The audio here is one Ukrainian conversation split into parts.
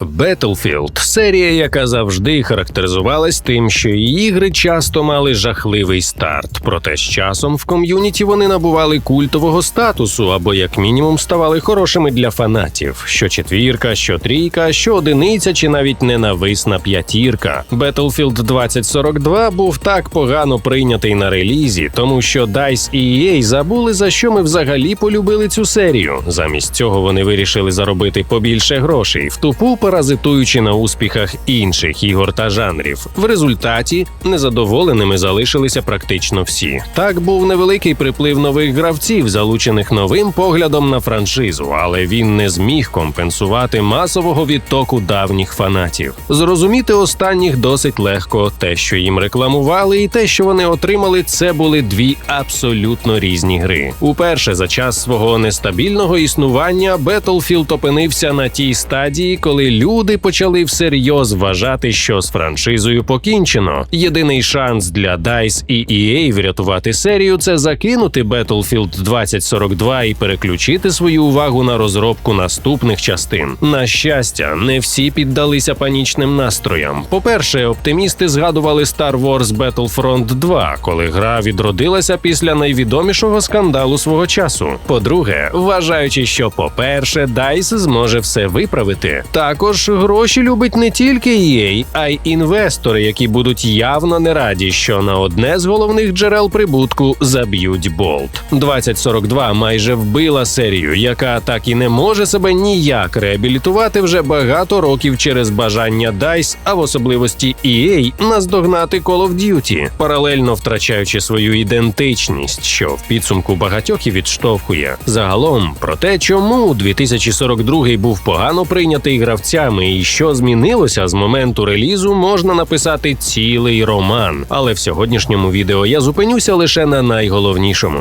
Battlefield – серія, яка завжди характеризувалась тим, що її ігри часто мали жахливий старт. Проте з часом в ком'юніті вони набували культового статусу або, як мінімум, ставали хорошими для фанатів: що четвірка, що трійка, що одиниця, чи навіть ненависна п'ятірка. Battlefield 2042 був так погано прийнятий на релізі, тому що DICE і EA забули за що ми взагалі полюбили цю серію. Замість цього вони вирішили заробити побільше грошей в тупу паразитуючи на успіхах інших ігор та жанрів. В результаті незадоволеними залишилися практично всі. Так був невеликий приплив нових гравців, залучених новим поглядом на франшизу, але він не зміг компенсувати масового відтоку давніх фанатів. Зрозуміти останніх досить легко. Те, що їм рекламували, і те, що вони отримали, це були дві абсолютно різні гри. Уперше за час свого нестабільного існування Battlefield опинився на тій стадії, коли люди почали всерйоз вважати, що з франшизою покінчено. Єдиний шанс для DICE і EA врятувати серію це закинути Battlefield 2042 і переключити свою увагу на розробку наступних частин. На щастя, не всі піддалися панічним настроям. По-перше, оптимісти згадували Star Wars Battlefront 2, коли гра відродилася після найвідомішого скандалу свого часу. По-друге, вважаючи, що по-перше, DICE зможе все виправити. Також гроші любить не тільки EA, а й інвестори, які будуть явно не раді, що на одне з головних джерел прибутку заб'ють болт. 2042 майже вбила серію, яка так і не може себе ніяк реабілітувати вже багато років через бажання DICE, а в особливості EA наздогнати Call of Duty, паралельно втрачаючи свою ідентичність, що в підсумку багатьох і відштовхує. Загалом про те, чому 2042 був погано прийнятий гравцями і що змінилося з моменту релізу, можна написати цілий роман. Але в сьогоднішньому відео я зупинюся лише на найголовнішому.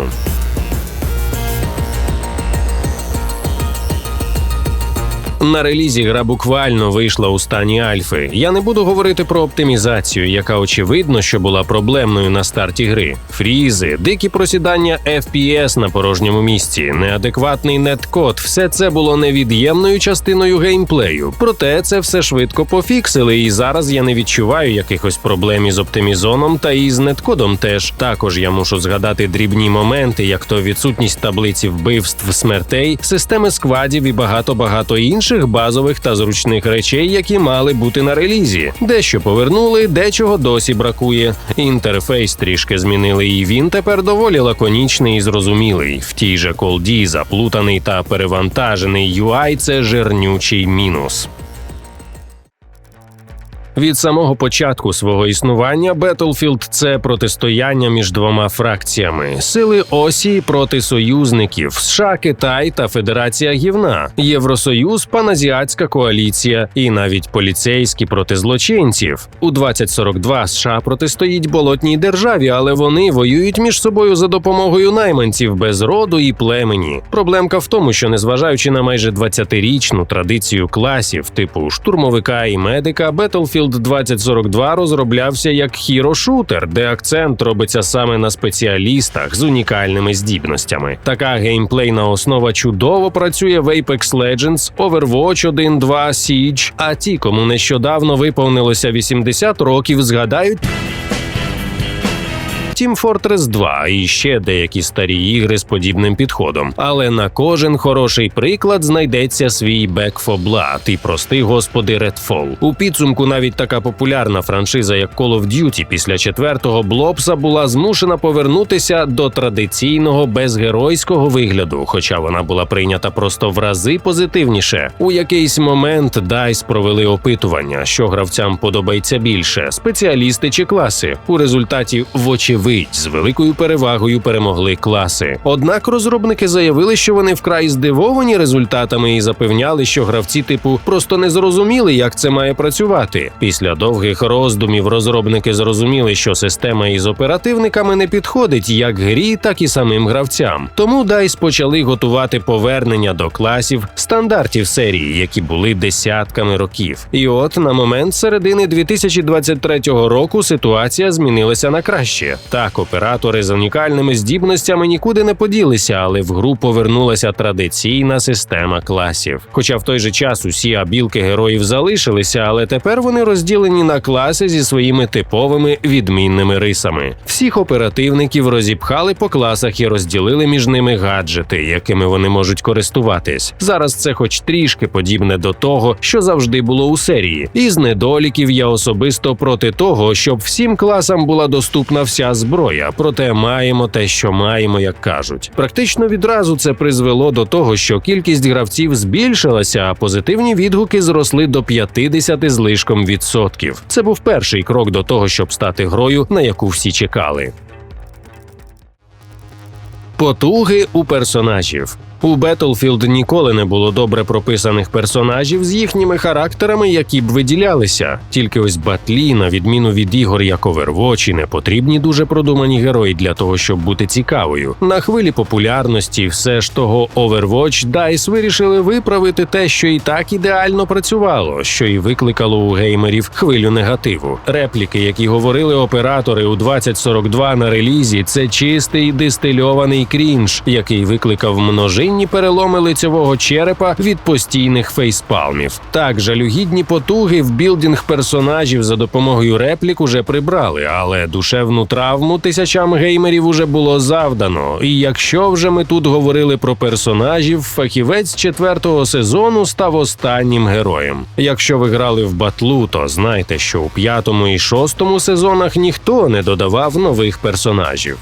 На релізі гра буквально вийшла у стані альфи. Я не буду говорити про оптимізацію, яка очевидно, що була проблемною на старті гри. Фрізи, дикі просідання FPS на порожньому місці, неадекватний неткод – все це було невід'ємною частиною геймплею. Проте це все швидко пофіксили, і зараз я не відчуваю якихось проблем із оптимізоном та із неткодом. Теж також я мушу згадати дрібні моменти, як то відсутність таблиці вбивств смертей, системи сквадів і багато багато інших базових та зручних речей, які мали бути на релізі. Дещо повернули, дечого досі бракує. Інтерфейс трішки змінили, і він тепер доволі лаконічний і зрозумілий. В тій же колді заплутаний та перевантажений UI – це жирнючий мінус. Від самого початку свого існування Battlefield – це протистояння між двома фракціями: сили Осі проти союзників США, Китай та Федерація Гівна, Євросоюз, Паназіатська коаліція і навіть поліцейські проти злочинців. У 2042 США протистоїть болотній державі, але вони воюють між собою за допомогою найманців без роду і племені. Проблемка в тому, що незважаючи на майже 20-річну традицію класів типу штурмовика і медика, Battlefield 2042 розроблявся як хіро-шутер, де акцент робиться саме на спеціалістах з унікальними здібностями. Така геймплейна основа чудово працює в Apex Legends, Overwatch 1, 2, Siege, А ті, кому нещодавно виповнилося 80 років, згадають. Team Fortress 2 і ще деякі старі ігри з подібним підходом. Але на кожен хороший приклад знайдеться свій Back 4 Blood і прости господи Redfall. У підсумку навіть така популярна франшиза, як Call of Duty після четвертого Блопса була змушена повернутися до традиційного безгеройського вигляду, хоча вона була прийнята просто в рази позитивніше. У якийсь момент DICE провели опитування, що гравцям подобається більше спеціалісти чи класи. У результаті вочевидь з великою перевагою перемогли класи. Однак розробники заявили, що вони вкрай здивовані результатами і запевняли, що гравці типу просто не зрозуміли, як це має працювати. Після довгих роздумів розробники зрозуміли, що система із оперативниками не підходить як грі, так і самим гравцям. Тому DICE почали готувати повернення до класів стандартів серії, які були десятками років. І от на момент середини 2023 року ситуація змінилася на краще. Так, оператори з унікальними здібностями нікуди не поділися, але в гру повернулася традиційна система класів. Хоча в той же час усі абілки героїв залишилися, але тепер вони розділені на класи зі своїми типовими відмінними рисами. Всіх оперативників розіпхали по класах і розділили між ними гаджети, якими вони можуть користуватись. Зараз це, хоч трішки подібне до того, що завжди було у серії. Із недоліків я особисто проти того, щоб всім класам була доступна вся зброя. Проте маємо те, що маємо, як кажуть. Практично відразу це призвело до того, що кількість гравців збільшилася, а позитивні відгуки зросли до 50 злишком відсотків. Це був перший крок до того, щоб стати грою, на яку всі чекали. Потуги у персонажів. У Battlefield ніколи не було добре прописаних персонажів з їхніми характерами, які б виділялися. Тільки ось батлі, на відміну від ігор як Overwatch, не потрібні дуже продумані герої для того, щоб бути цікавою. На хвилі популярності все ж того Overwatch DICE вирішили виправити те, що і так ідеально працювало, що і викликало у геймерів хвилю негативу. Репліки, які говорили оператори у 2042 на релізі, це чистий дистильований крінж, який викликав множинні переломи лицевого черепа від постійних фейспалмів. Так, жалюгідні потуги в білдинг персонажів за допомогою реплік уже прибрали, але душевну травму тисячам геймерів уже було завдано. І якщо вже ми тут говорили про персонажів, фахівець четвертого сезону став останнім героєм. Якщо ви грали в батлу, то знайте, що у п'ятому і шостому сезонах ніхто не додавав нових персонажів.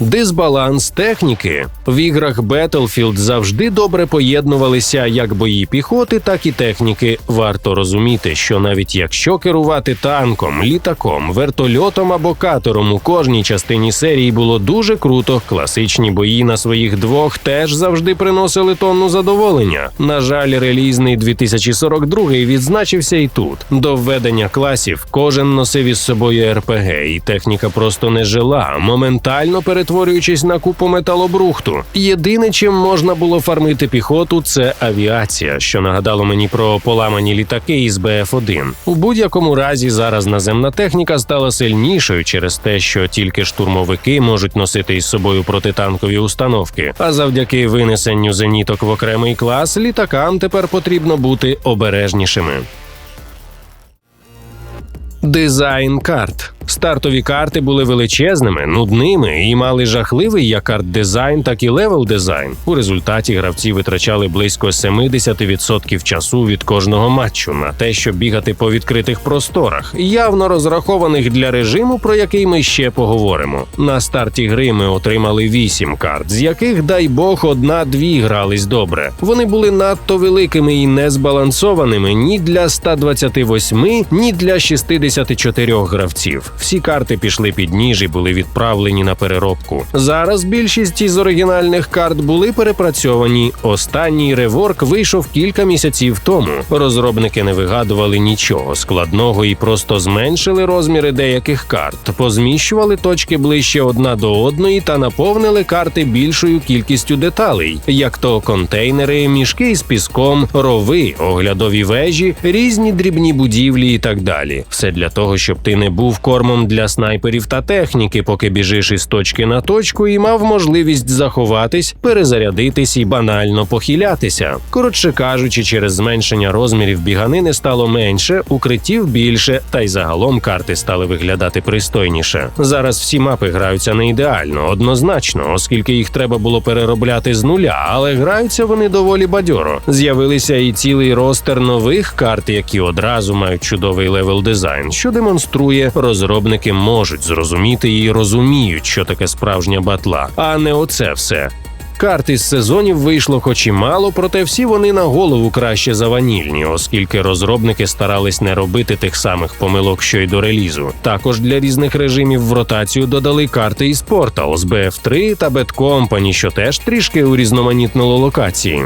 Дисбаланс техніки в іграх Battlefield завжди добре поєднувалися як бої піхоти, так і техніки. Варто розуміти, що навіть якщо керувати танком, літаком, вертольотом або катером у кожній частині серії було дуже круто, класичні бої на своїх двох теж завжди приносили тонну задоволення. На жаль, релізний 2042 відзначився і тут. До введення класів кожен носив із собою РПГ, і техніка просто не жила, моментально перетворювалася перетворюючись на купу металобрухту. Єдине, чим можна було фармити піхоту, це авіація, що нагадало мені про поламані літаки із БФ-1. У будь-якому разі зараз наземна техніка стала сильнішою через те, що тільки штурмовики можуть носити із собою протитанкові установки. А завдяки винесенню зеніток в окремий клас літакам тепер потрібно бути обережнішими. Дизайн карт Стартові карти були величезними, нудними і мали жахливий як арт-дизайн, так і левел дизайн. У результаті гравці витрачали близько 70% часу від кожного матчу на те, щоб бігати по відкритих просторах, явно розрахованих для режиму, про який ми ще поговоримо. На старті гри ми отримали 8 карт, з яких, дай Бог, одна-дві грались добре. Вони були надто великими і незбалансованими ні для 128, ні для 64 гравців. Всі карти пішли під ніж і були відправлені на переробку. Зараз більшість із оригінальних карт були перепрацьовані. Останній реворк вийшов кілька місяців тому. Розробники не вигадували нічого складного і просто зменшили розміри деяких карт, позміщували точки ближче одна до одної та наповнили карти більшою кількістю деталей, як то контейнери, мішки з піском, рови, оглядові вежі, різні дрібні будівлі і так далі. Все для того, щоб ти не був кормом штурмом для снайперів та техніки, поки біжиш із точки на точку, і мав можливість заховатись, перезарядитись і банально похилятися. Коротше кажучи, через зменшення розмірів біганини стало менше, укриттів більше, та й загалом карти стали виглядати пристойніше. Зараз всі мапи граються не ідеально, однозначно, оскільки їх треба було переробляти з нуля, але граються вони доволі бадьоро. З'явилися і цілий ростер нових карт, які одразу мають чудовий левел дизайн, що демонструє розробку розробники можуть зрозуміти і розуміють, що таке справжня батла, а не оце все. Карт із сезонів вийшло хоч і мало, проте всі вони на голову краще за ванільні, оскільки розробники старались не робити тих самих помилок, що й до релізу. Також для різних режимів в ротацію додали карти із Portal з BF3 та Bad Company, що теж трішки урізноманітнило локації.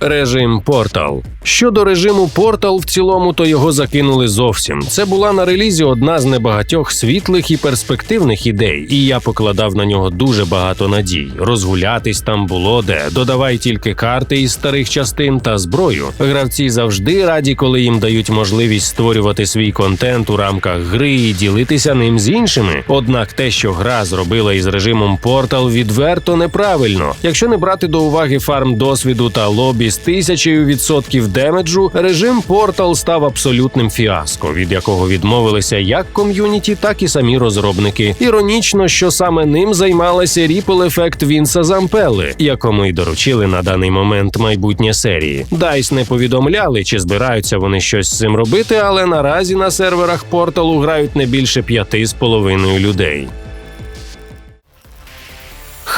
Режим Portal. Щодо режиму Portal, в цілому то його закинули зовсім. Це була на релізі одна з небагатьох світлих і перспективних ідей, і я покладав на нього дуже багато надій. Розгулятись там було де. Додавай тільки карти із старих частин та зброю. Гравці завжди раді, коли їм дають можливість створювати свій контент у рамках гри і ділитися ним з іншими. Однак те, що гра зробила із режимом Portal, відверто неправильно. Якщо не брати до уваги фарм досвіду та лобі з тисячею відсотків демеджу, режим Portal став абсолютним фіаско, від якого відмовилися як ком'юніті, так і самі розробники. Іронічно, що саме ним займалася Ripple Effect Вінса Зампели, якому й доручили на даний момент майбутнє серії. DICE не повідомляли, чи збираються вони щось з цим робити, але наразі на серверах порталу грають не більше п'яти з половиною людей.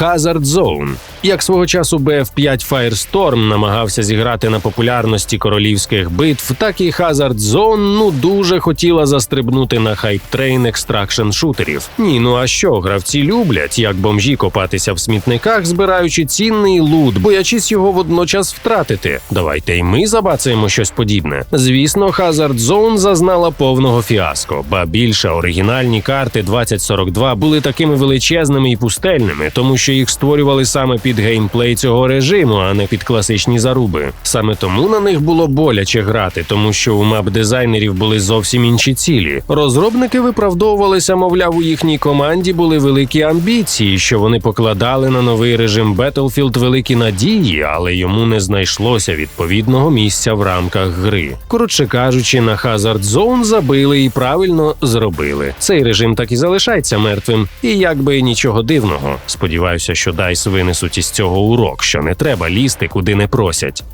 Hazard Zone. Як свого часу BF5 Firestorm намагався зіграти на популярності королівських битв, так і Hazard Zone ну дуже хотіла застрибнути на хайп-трейн екстракшн шутерів. Ні, ну а що, гравці люблять, як бомжі копатися в смітниках, збираючи цінний лут, боячись його водночас втратити. Давайте й ми забацаємо щось подібне. Звісно, Hazard Zone зазнала повного фіаско, ба більше оригінальні карти 2042 були такими величезними і пустельними, тому що їх створювали саме під геймплей цього режиму, а не під класичні заруби. Саме тому на них було боляче грати, тому що у мап дизайнерів були зовсім інші цілі. Розробники виправдовувалися, мовляв, у їхній команді були великі амбіції, що вони покладали на новий режим Battlefield великі надії, але йому не знайшлося відповідного місця в рамках гри. Коротше кажучи, на Hazard Zone забили і правильно зробили. Цей режим так і залишається мертвим, і якби нічого дивного. Сподіваюся, що DICE винесуть із цього урок, що не треба лізти, куди не просять.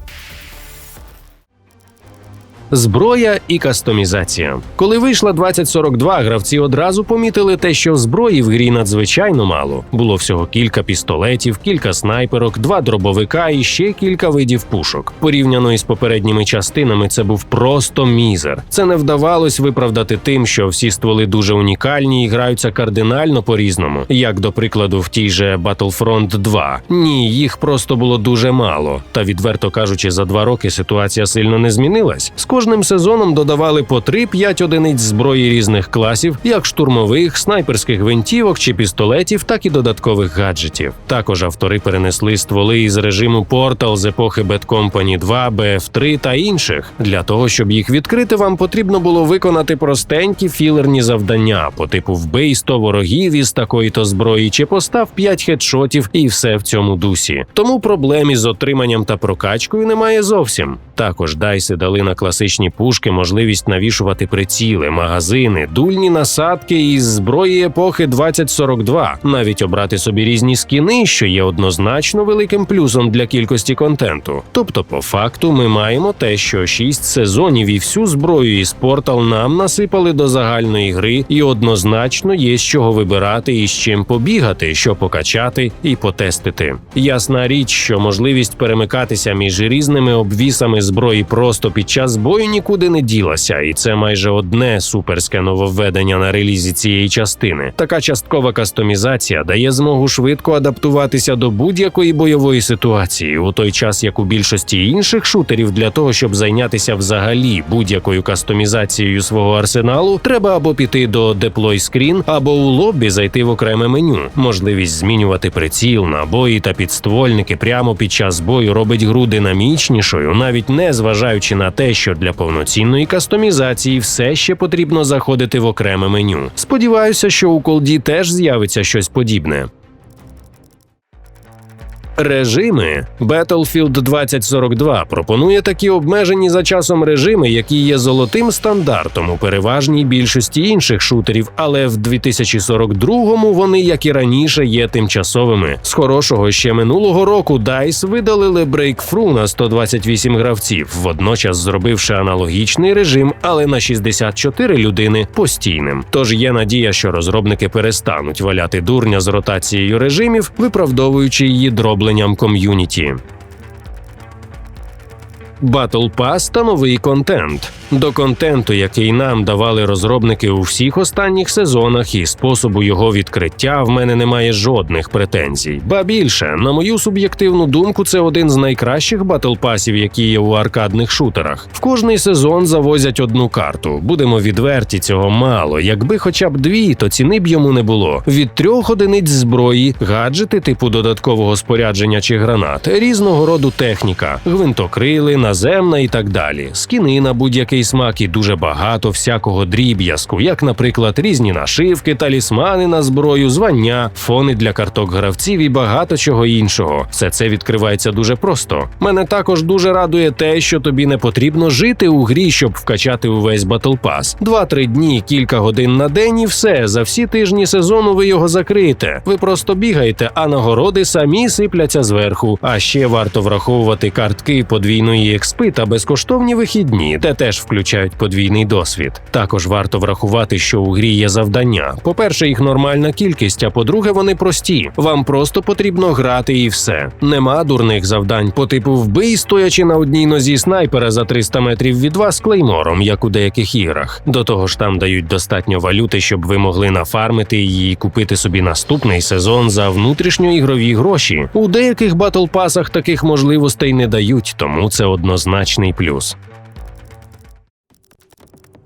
Зброя і кастомізація. Коли вийшла 2042, гравці одразу помітили те, що зброї в грі надзвичайно мало. Було всього кілька пістолетів, кілька снайперок, два дробовика і ще кілька видів пушок. Порівняно із попередніми частинами, це був просто мізер. Це не вдавалось виправдати тим, що всі стволи дуже унікальні і граються кардинально по-різному, як до прикладу в тій же Battlefront 2. Ні, їх просто було дуже мало. Та відверто кажучи, за два роки ситуація сильно не змінилась. Кожним сезоном додавали по 3-5 одиниць зброї різних класів, як штурмових, снайперських гвинтівок чи пістолетів, так і додаткових гаджетів. Також автори перенесли стволи із режиму Portal з епохи Bad Company 2, BF3 та інших. Для того щоб їх відкрити, вам потрібно було виконати простенькі філерні завдання по типу вбий 100 ворогів із такої-то зброї, чи постав 5 хедшотів, і все в цьому дусі. Тому проблем із отриманням та прокачкою немає зовсім. Також дайси дали на класичні пушки можливість навішувати приціли, магазини, дульні насадки із зброї епохи 2042, навіть обрати собі різні скіни, що є однозначно великим плюсом для кількості контенту. Тобто, по факту, ми маємо те, що 6 сезонів і всю зброю із Portal нам насипали до загальної гри, і однозначно є з чого вибирати і з чим побігати, що покачати і потестити. Ясна річ, що можливість перемикатися між різними обвісами зброї просто під час бою нікуди не ділася, і це майже одне суперське нововведення на релізі цієї частини. Така часткова кастомізація дає змогу швидко адаптуватися до будь-якої бойової ситуації, у той час як у більшості інших шутерів для того, щоб зайнятися взагалі будь-якою кастомізацією свого арсеналу, треба або піти до Deploy Screen, або у лобі зайти в окреме меню. Можливість змінювати приціл, набої та підствольники прямо під час бою робить гру динамічнішою, навіть не зважаючи на те, що для повноцінної кастомізації все ще потрібно заходити в окреме меню. Сподіваюся, що у колді теж з'явиться щось подібне. Режими Battlefield 2042 пропонує такі обмежені за часом режими, які є золотим стандартом у переважній більшості інших шутерів, але в 2042-му вони, як і раніше, є тимчасовими. З хорошого ще минулого року DICE видалили Breakthrough на 128 гравців, водночас зробивши аналогічний режим, але на 64 людини постійним. Тож є надія, що розробники перестануть валяти дурня з ротацією режимів, виправдовуючи її дробленням ком'юніті. Battle Pass та новий контент. До контенту, який нам давали розробники у всіх останніх сезонах, і способу його відкриття в мене немає жодних претензій. Ба більше, на мою суб'єктивну думку, це один з найкращих батлпасів, які є у аркадних шутерах. В кожний сезон завозять одну карту. Будемо відверті, цього мало. Якби хоча б дві, то ціни б йому не було. Від трьох одиниць зброї, гаджети типу додаткового спорядження чи гранат, різного роду техніка, гвинтокрили, наземна і так далі. Скіни на будь-який смак і дуже багато всякого дріб'язку, як, наприклад, різні нашивки, талісмани на зброю, звання, фони для карток гравців і багато чого іншого. Все це відкривається дуже просто. Мене також дуже радує те, що тобі не потрібно жити у грі, щоб вкачати увесь Battle Pass. Два-три дні, кілька годин на день, і все. За всі тижні сезону ви його закриєте. Ви просто бігаєте, а нагороди самі сипляться зверху. А ще варто враховувати картки подвійної експи та безкоштовні вихідні, де теж включають подвійний досвід. Також варто врахувати, що у грі є завдання. По-перше, їх нормальна кількість, а по-друге, вони прості. Вам просто потрібно грати і все. Нема дурних завдань по типу вбий, стоячи на одній нозі снайпера за 300 метрів від вас клеймором, як у деяких іграх. До того ж, там дають достатньо валюти, щоб ви могли нафармити її і купити собі наступний сезон за внутрішньоігрові гроші. У деяких батлпасах таких можливостей не дають, тому це однозначний плюс.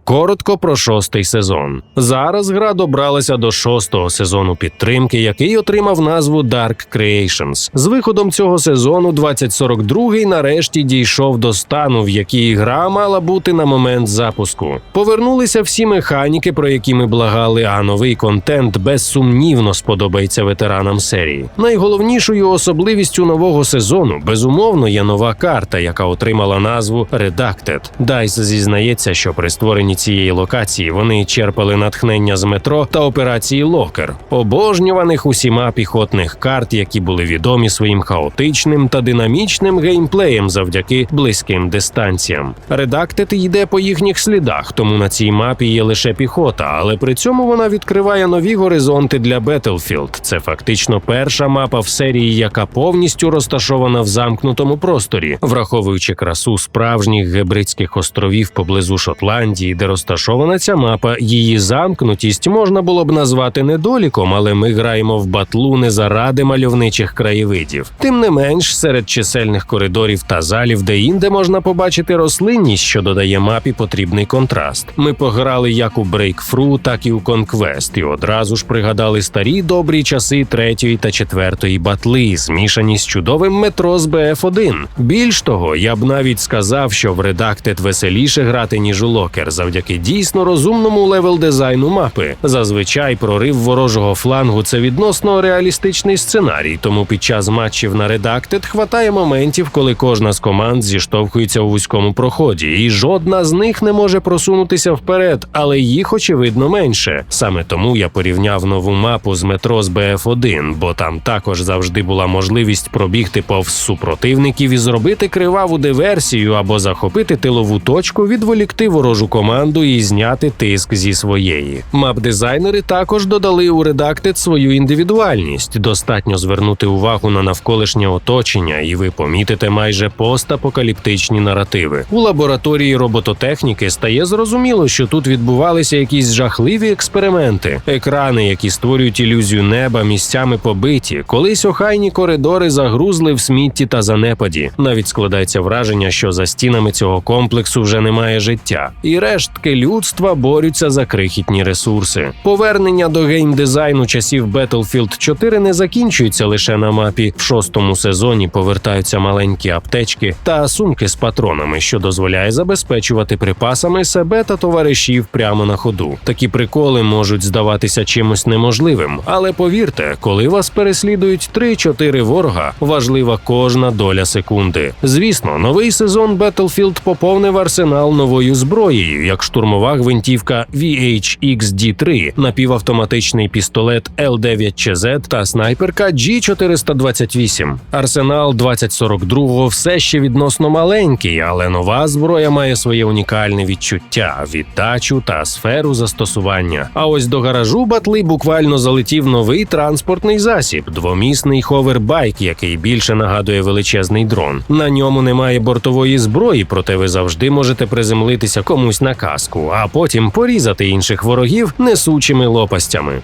Коротко про шостий сезон. Зараз гра добралася до шостого сезону підтримки, який отримав назву Dark Creations. З виходом цього сезону 2042 нарешті дійшов до стану, в якій гра мала бути на момент запуску. Повернулися всі механіки, про які ми благали, а новий контент безсумнівно сподобається ветеранам серії. Найголовнішою особливістю нового сезону безумовно є нова карта, яка отримала назву Redacted. Дайс зізнається, що при створенні цієї локації вони черпали натхнення з метро та операції Локер, обожнюваних усіма піхотних карт, які були відомі своїм хаотичним та динамічним геймплеєм завдяки близьким дистанціям. Редактет йде по їхніх слідах, тому на цій мапі є лише піхота, але при цьому вона відкриває нові горизонти для Battlefield. Це фактично перша мапа в серії, яка повністю розташована в замкнутому просторі, враховуючи красу справжніх гебридських островів поблизу Шотландії, де розташована ця мапа, її замкнутість можна було б назвати недоліком, але ми граємо в батлу не заради мальовничих краєвидів. Тим не менш, серед чисельних коридорів та залів, де інде можна побачити рослинність, що додає мапі потрібний контраст. Ми пограли як у Breakthrough, так і у Conquest, і одразу ж пригадали старі добрі часи третьої та четвертої батли, змішані з чудовим метро з BF1. Більш того, я б навіть сказав, що в Redacted веселіше грати ніж у Локер, завдяки дійсно розумному левел дизайну мапи. Зазвичай прорив ворожого флангу це відносно реалістичний сценарій, тому під час матчів на Redacted хватає моментів, коли кожна з команд зіштовхується у вузькому проході, і жодна з них не може просунутися вперед, але їх очевидно менше. Саме тому я порівняв нову мапу з метро з BF1, бо там також завжди була можливість пробігти повз супротивників і зробити криваву диверсію або захопити тилову точку, відволікти ворожу команду і зняти тиск зі своєї. Мап-дизайнери також додали у Redacted свою індивідуальність. Достатньо звернути увагу на навколишнє оточення, і ви помітите майже постапокаліптичні наративи. У лабораторії робототехніки стає зрозуміло, що тут відбувалися якісь жахливі експерименти. Екрани, які створюють ілюзію неба, місцями побиті. Колись охайні коридори загрузли в смітті та занепаді. Навіть складається враження, що за стінами цього комплексу вже немає життя, і рештки людства борються за крихітні ресурси. Повернення до геймдизайну часів Battlefield 4 не закінчується лише на мапі. В шостому сезоні повертаються маленькі аптечки та сумки з патронами, що дозволяє забезпечувати припасами себе та товаришів прямо на ходу. Такі приколи можуть здаватися чимось неможливим, але повірте, коли вас переслідують 3-4 ворога, важлива кожна доля секунди. Звісно, новий сезон Battlefield поповнив арсенал новою зброєю, якщо штурмова гвинтівка VHX-D3, напівавтоматичний пістолет L9CZ та снайперка G428. Арсенал 2042 все ще відносно маленький, але нова зброя має своє унікальне відчуття, віддачу та сферу застосування. А ось до гаражу батли буквально залетів новий транспортний засіб двомісний ховербайк, який більше нагадує величезний дрон. На ньому немає бортової зброї, проте ви завжди можете приземлитися комусь на каску, а потім порізати інших ворогів несучими лопастями.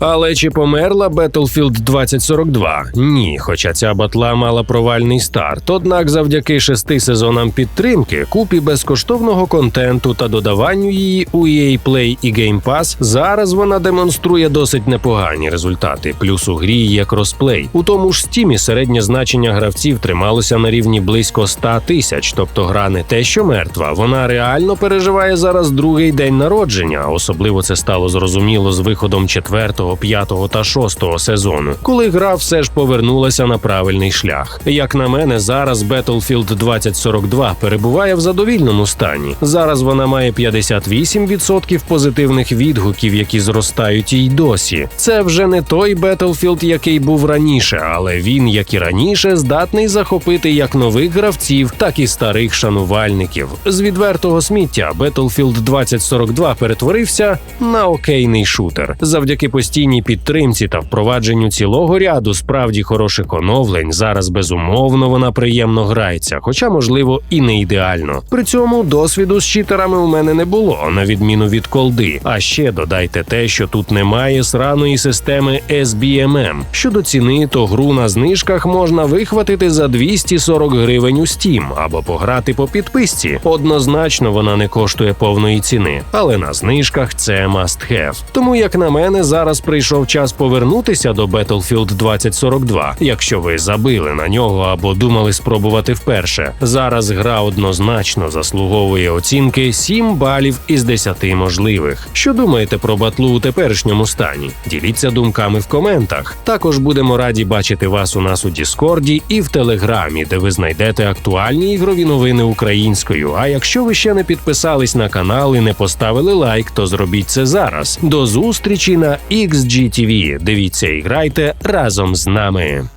Але чи померла Battlefield 2042? Ні, хоча ця батла мала провальний старт. Однак, завдяки шести сезонам підтримки, купі безкоштовного контенту та додаванню її у EA Play і Game Pass, зараз вона демонструє досить непогані результати. Плюс у грі є кросплей. У тому ж стімі середнє значення гравців трималося на рівні близько 100 тисяч, тобто гра не те, що мертва. Вона реально переживає зараз другий день народження. Особливо це стало зрозуміло з виходом четвертого, п'ятого та шостого сезону, коли гра все ж повернулася на правильний шлях. Як на мене, зараз Battlefield 2042 перебуває в задовільному стані. Зараз вона має 58% позитивних відгуків, які зростають і й досі. Це вже не той Battlefield, який був раніше, але він, як і раніше, здатний захопити як нових гравців, так і старих шанувальників. З відвертого сміття Battlefield 2042 перетворився на окейний шутер завдяки постійній підтримці та впровадженню цілого ряду справді хороших оновлень. Зараз безумовно вона приємно грається, хоча можливо і не ідеально. При цьому досвіду з читерами у мене не було, на відміну від колди. А ще додайте те, що тут немає сраної системи SBMM. Щодо ціни, то гру на знижках можна вихватити за 240 гривень у Steam або пограти по підписці. Однозначно вона не коштує повної ціни, але на знижках це must have. Тому, як на мене, зараз прийшов час повернутися до Battlefield 2042, якщо ви забили на нього або думали спробувати вперше. Зараз гра однозначно заслуговує оцінки 7 балів із 10 можливих. Що думаєте про батлу у теперішньому стані? Діліться думками в коментах. Також будемо раді бачити вас у нас у Діскорді і в Телеграмі, де ви знайдете актуальні ігрові новини українською. А якщо ви ще не підписались на канал і не поставили лайк, то зробіть це зараз. До зустрічі на XGTV. Дивіться і грайте разом з нами.